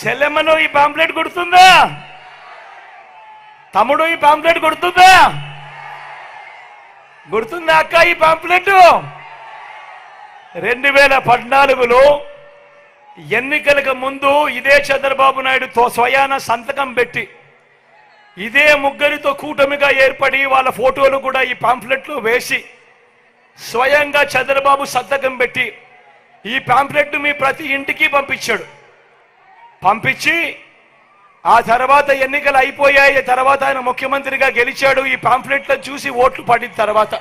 చెల్లెమ్మను ఈ పాంప్లెట్ గుర్తుందా తమ్ముడు ఈ పాంప్లెట్ గుర్తుందా గుర్తుందా అక్క ఈ పాంప్లెట్ రెండు వేల పద్నాలుగులో ఎన్నికలకు ముందు ఇదే చంద్రబాబు నాయుడుతో స్వయాన సంతకం పెట్టి ఇదే ముగ్గురితో కూటమిగా ఏర్పడి వాళ్ళ ఫోటోలు కూడా ఈ పాంప్లెట్లో వేసి స్వయంగా చంద్రబాబు సంతకం పెట్టి ఈ పాంప్లెట్ మీ ప్రతి ఇంటికి పంపించాడు. పంపించి ఆ తర్వాత ఎన్నికలు అయిపోయాయి. తర్వాత ఆయన ముఖ్యమంత్రిగా గెలిచాడు. ఈ పాంఫ్లెట్లో చూసి ఓట్లు పడిన తర్వాత.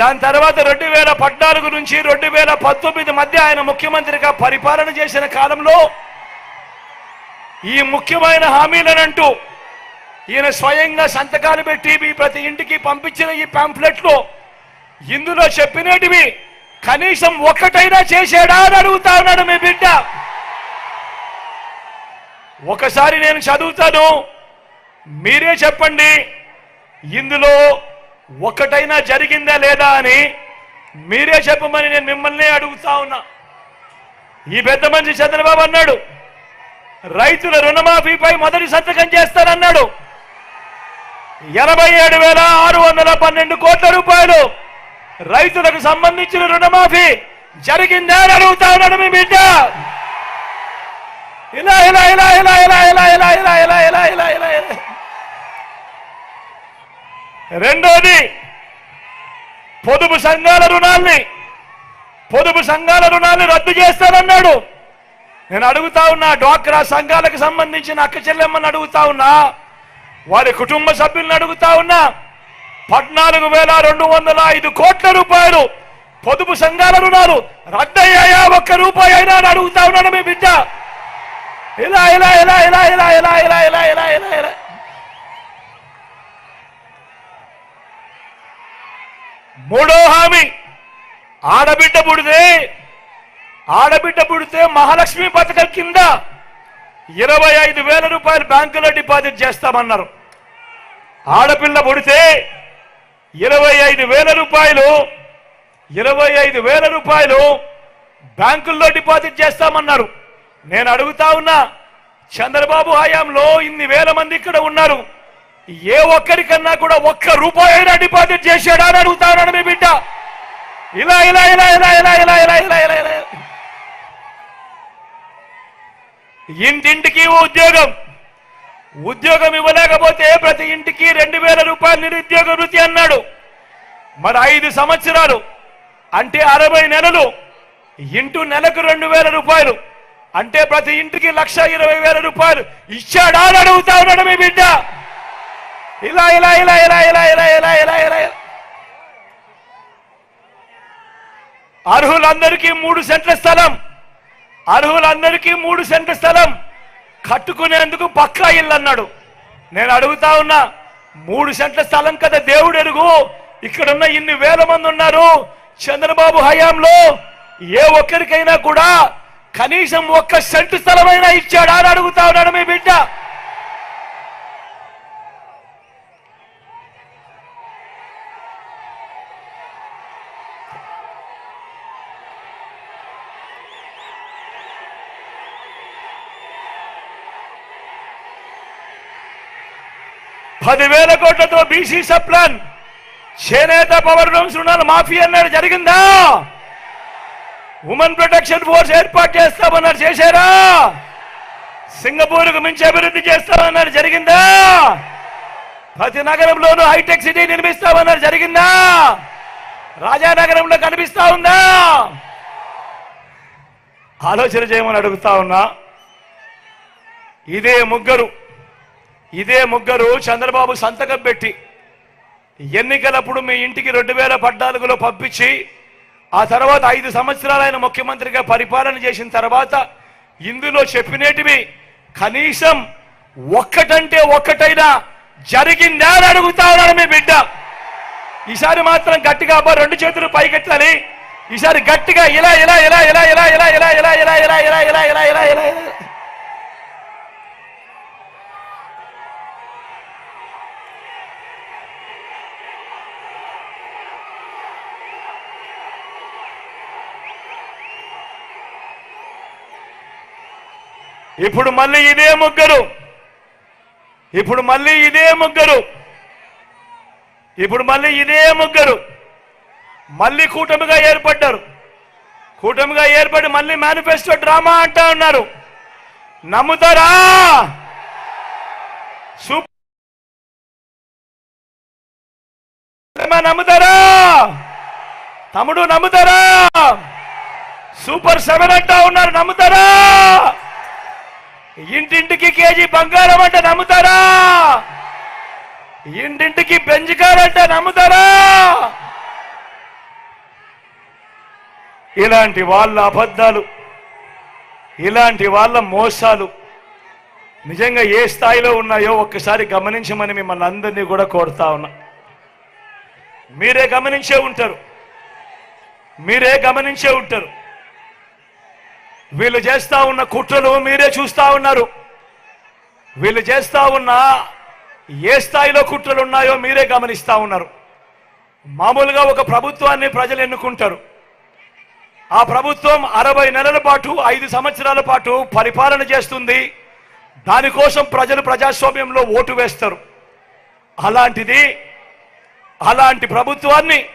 దాని తర్వాత రెండు వేల పద్నాలుగు నుంచి రెండు వేల పంతొమ్మిది మధ్య ఆయన ముఖ్యమంత్రిగా పరిపాలన చేసిన కాలంలో ఈ ముఖ్యమైన హామీలనంటూ ఈయన స్వయంగా సంతకాలు పెట్టి మీ ప్రతి ఇంటికి పంపించిన ఈ పాంప్లెట్లు ఇందులో చెప్పినటివి కనీసం ఒక్కటైనా చేశాడా అని అడుగుతా ఉన్నాడు మీ బిడ్డ. ఒకసారి నేను చదువుతాను. మీరే చెప్పండి ఇందులో ఒక్కటైనా జరిగిందా లేదా అని మీరే చెప్పమని నేను మిమ్మల్ని అడుగుతా ఉన్నా. ఈ పెద్ద మనిషి చంద్రబాబు అన్నాడు రైతుల రుణమాఫీపై మొదటి సంతకం చేస్తానన్నాడు. ఎనభై ఏడు వేల ఆరు వందల పన్నెండు కోట్ల రూపాయలు రైతులకు సంబంధించిన రుణమాఫీ జరిగిందా అని అడుగుతా ఉన్నాడు మీ బిడ్డ. ఇలా ఇలా ఇలా ఇలా ఇలా ఇలా ఇలా ఇలా ఇలా ఇలా ఇలా ఇలా ఇలా రెండోది పొదుపు సంఘాల రుణాల్ని పొదుపు సంఘాల రుణాల్ని రద్దు చేస్తానన్నాడు నేను అడుగుతా ఉన్నా డ్వాక్రా సంఘాలకు సంబంధించిన అక్క చెల్లెమ్మని అడుగుతా ఉన్నా వారి కుటుంబ సభ్యులను అడుగుతా ఉన్నా పద్నాలుగు వేల రెండు వందల ఐదు కోట్ల రూపాయలు పొదుపు సంఘాల రుణాలు రద్దయ్యాయా ఒక్క రూపాయి అయినా అని అడుగుతా ఉన్నాను మీ బిడ్డ ఇలా ఇలా ఇలా ఇలా ఇలా ఇలా ఇలా ఇలా ఇలా ఇలా ఇలా మూడో హామీ ఆడబిడ్డ పుడితే ఆడబిడ్డ పుడితే మహాలక్ష్మి పథకం కింద ఇరవై ఐదు వేల రూపాయలు బ్యాంకులో డిపాజిట్ చేస్తామన్నారు ఆడపిల్ల పుడితే ఇరవై ఐదు వేల రూపాయలు ఇరవై ఐదు వేల రూపాయలు బ్యాంకుల్లో డిపాజిట్ చేస్తామన్నారు నేను అడుగుతా ఉన్నా చంద్రబాబు హయాంలో ఇన్ని వేల మంది ఇక్కడ ఉన్నారు. ఏ ఒక్కరికన్నా కూడా ఒక్క రూపాయి అయినా డిపాజిట్ చేశాడా అని అడుగుతా ఉన్నాడు మీ బిడ్డ. ఇలా ఇలా ఇలా ఇలా ఇలా ఇలా ఇలా ఇలా ఇలా ఇలా. ఇంటింటికి ఉద్యోగం. ఉద్యోగం ఇవ్వలేకపోతే ప్రతి ఇంటికి రెండు వేల రూపాయలు నిరుద్యోగ వృత్తి అన్నాడు. మరి ఐదు సంవత్సరాలు అంటే అరవై నెలలు ఇంటూ నెలకు రెండు వేల రూపాయలు. అంటే ప్రతి ఇంటికి లక్ష ఇరవై వేల రూపాయలు ఇచ్చాడా అని అడుగుతా ఉన్నాడు మీ బిడ్డ. ఇలా ఇలా ఇలా ఇలా ఇలా ఇలా ఇలా ఇలా ఇలా. ఇలా. అర్హులందరికీ మూడు సెంట్ల స్థలం. అర్హులందరికీ మూడు సెంట్ల స్థలం. కట్టుకునేందుకు పక్కా ఇల్లు అన్నాడు. నేను అడుగుతా ఉన్నా మూడు సెంట్ల స్థలం కదా దేవుడు ఎరుగు. ఇక్కడున్న ఇన్ని వేల మంది ఉన్నారు. చంద్రబాబు హయాంలో ఏ ఒక్కరికైనా కూడా కనీసం ఒక్క సెంటు స్థలమైనా ఇచ్చాడా. అని అడుగుతా ఉన్నాడు మీ బిడ్డ. పదివేల కోట్లతో బీసీ సప్లాన్. చేనేత పవర్ రూమ్స్ రుణాలు మాఫీ అన్నాడు. జరిగిందా? ఉమెన్ ప్రొటెక్షన్ ఫోర్స్ ఏర్పాటు చేస్తామన్నారు చేశారా? సింగపూర్కు మించి అభివృద్ధి చేస్తామన్నారు జరిగిందా? ప్రతి నగరంలోనూ హైటెక్ సిటీ నిర్మిస్తామన్నారు జరిగిందా? రాజానగరంలో కనిపిస్తా ఉందా? ఆలోచన చేయమని అడుగుతా ఉన్నా. ఇదే ముగ్గురు ఇదే ముగ్గురు చంద్రబాబు సంతకం పెట్టి ఎన్నికలప్పుడు మీ ఇంటికి రెండు వేల పద్నాలుగులో పంపించి ఆ తర్వాత ఐదు సంవత్సరాలు ఆయన ముఖ్యమంత్రిగా పరిపాలన చేసిన తర్వాత ఇందులో చెప్పినేటివి కనీసం ఒక్కటంటే ఒక్కటైనా జరిగిందా అని అడుగుతా ఉన్నాడు మీ బిడ్డ ఈసారి మాత్రం గట్టిగా అబ్బా రెండు చేతులు పైకెట్టాలి ఈసారి గట్టిగా ఇలా ఇలా ఇలా ఇలా ఇలా ఇలా ఇలా ఇలా ఇలా ఇలా ఇలా ఇలా ఇలా ఇలా ఇప్పుడు మళ్ళీ ఇదే ముగ్గురు. ఇప్పుడు మళ్ళీ ఇదే ముగ్గురు. ఇప్పుడు మళ్ళీ ఇదే ముగ్గురు. మళ్ళీ కూటమిగా ఏర్పడ్డారు. కూటమిగా ఏర్పడి మళ్ళీ మేనిఫెస్టో డ్రామా అంటా ఉన్నారు. నమ్ముతారా? సూపర్. నమ్ముతారా? తమ్ముడు నమ్ముతారా? సూపర్ సెవెన్ అంటా ఉన్నారు. నమ్ముతారా? ఇంటింటికి కేజీ బంగారం అంటే నమ్ముతారా? ఇంటింటికి పెంచుకారంటే నమ్ముతారా? ఇలాంటి వాళ్ళ అబద్ధాలు ఇలాంటి వాళ్ళ మోసాలు నిజంగా ఏ స్థాయిలో ఉన్నాయో ఒక్కసారి గమనించమని మిమ్మల్ని అందరినీ కూడా కోరుతా ఉన్నా. మీరే గమనించే ఉంటారు. మీరే గమనించే ఉంటారు. వీళ్ళు చేస్తా ఉన్న కుట్రలు మీరే చూస్తా ఉన్నారు. వీళ్ళు చేస్తా ఉన్న ఏ స్థాయిలో కుట్రలు ఉన్నాయో మీరే గమనిస్తూ ఉన్నారు. మామూలుగా ఒక ప్రభుత్వాన్ని ప్రజలు ఎన్నుకుంటారు. ఆ ప్రభుత్వం అరవై నెలల పాటు ఐదు సంవత్సరాల పాటు పరిపాలన చేస్తుంది. దానికోసం ప్రజలు ప్రజాస్వామ్యంలో ఓటు వేస్తారు. అలాంటిది అలాంటి ప్రభుత్వాన్ని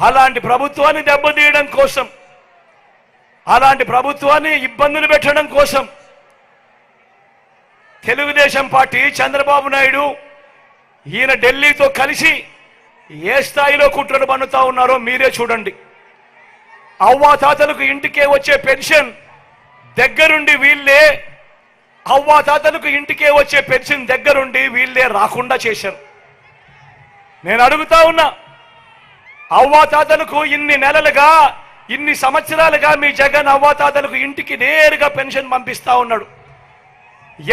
అలాంటి ప్రభుత్వాన్ని దెబ్బతీయడం కోసం అలాంటి ప్రభుత్వాన్ని ఇబ్బందులు పెట్టడం కోసం తెలుగుదేశం పార్టీ చంద్రబాబు నాయుడు ఈయన ఢిల్లీతో కలిసి ఏ స్థాయిలో కుట్రలు పన్నుతా ఉన్నారో మీరే చూడండి. అవ్వాతాతలకు ఇంటికే వచ్చే పెన్షన్ దగ్గరుండి వీళ్ళే అవ్వాతాతలకు ఇంటికే వచ్చే పెన్షన్ దగ్గరుండి వీళ్ళే రాకుండా చేశారు. నేను అడుగుతా ఉన్నా అవ్వాతాతలకు ఇన్ని నెలలుగా ఇన్ని సంవత్సరాలుగా మీ జగన్ అవ్వాతాతలకు ఇంటికి నేరుగా పెన్షన్ పంపిస్తా ఉన్నాడు.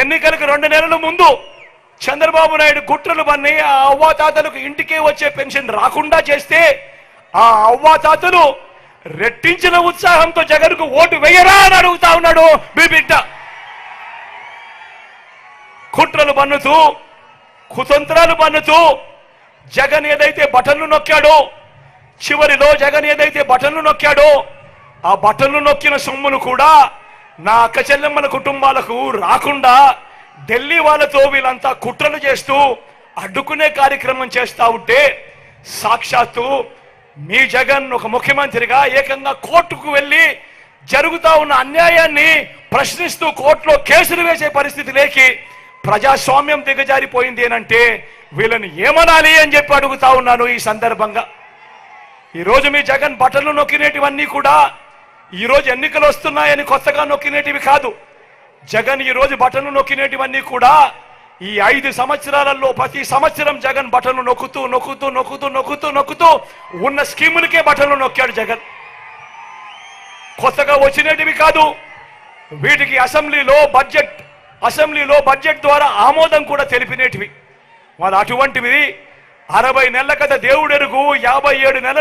ఎన్నికలకు రెండు నెలల ముందు చంద్రబాబు నాయుడు కుట్రలు పన్ని ఆ అవ్వాతాతలకు ఇంటికే వచ్చే పెన్షన్ రాకుండా చేస్తే ఆ అవ్వాతాతలు రెట్టించిన ఉత్సాహంతో జగన్కు ఓటు వేయరా అని అడుగుతా ఉన్నాడు మీ బిడ్డ. కుట్రలు పన్నుతూ కుతంత్రాలు పన్నుతూ జగన్ ఏదైతే బటన్లు నొక్కాడో చివరిలో జగన్ ఏదైతే బటన్లు నొక్కాడో ఆ బటన్లు నొక్కిన సొమ్మును కూడా నా అక్క చెల్లెమ్మల కుటుంబాలకు రాకుండా ఢిల్లీ వాళ్ళతో వీళ్ళంతా కుట్రలు చేస్తూ అడ్డుకునే కార్యక్రమం చేస్తా ఉంటే సాక్షాత్తు మీ జగన్ ఒక ముఖ్యమంత్రిగా ఏకంగా కోర్టుకు వెళ్ళి జరుగుతూ ఉన్న అన్యాయాన్ని ప్రశ్నిస్తూ కోర్టులో కేసులు వేసే పరిస్థితి లేకి ప్రజాస్వామ్యం దిగజారిపోయింది ఏనంటే వీళ్ళని ఏమనాలి అని చెప్పి అడుగుతా ఉన్నాను ఈ సందర్భంగా. ఈ రోజు మీ జగన్ బట్టలు నొక్కినేటివన్నీ కూడా ఈ రోజు ఎన్నికలు వస్తున్నాయని కొత్తగా నొక్కినేటివి కాదు. జగన్ ఈ రోజు నొక్కినేటివన్నీ కూడా ఈ ఐదు సంవత్సరాలలో ప్రతి సంవత్సరం జగన్ బటన్లు నొక్కుతూ నొక్కుతూ నొక్కుతూ నొక్కుతూ నొక్కుతూ ఉన్న స్కీములకే బటన్లు నొక్కాడు జగన్. కొత్తగా వచ్చినటివి కాదు. వీటికి అసెంబ్లీలో బడ్జెట్ అసెంబ్లీలో బడ్జెట్ ద్వారా ఆమోదం కూడా తెలిపినేటివి. మరి అటువంటివి అరవై నెలల కదా దేవుడెరుగు యాభై ఏడు నెలల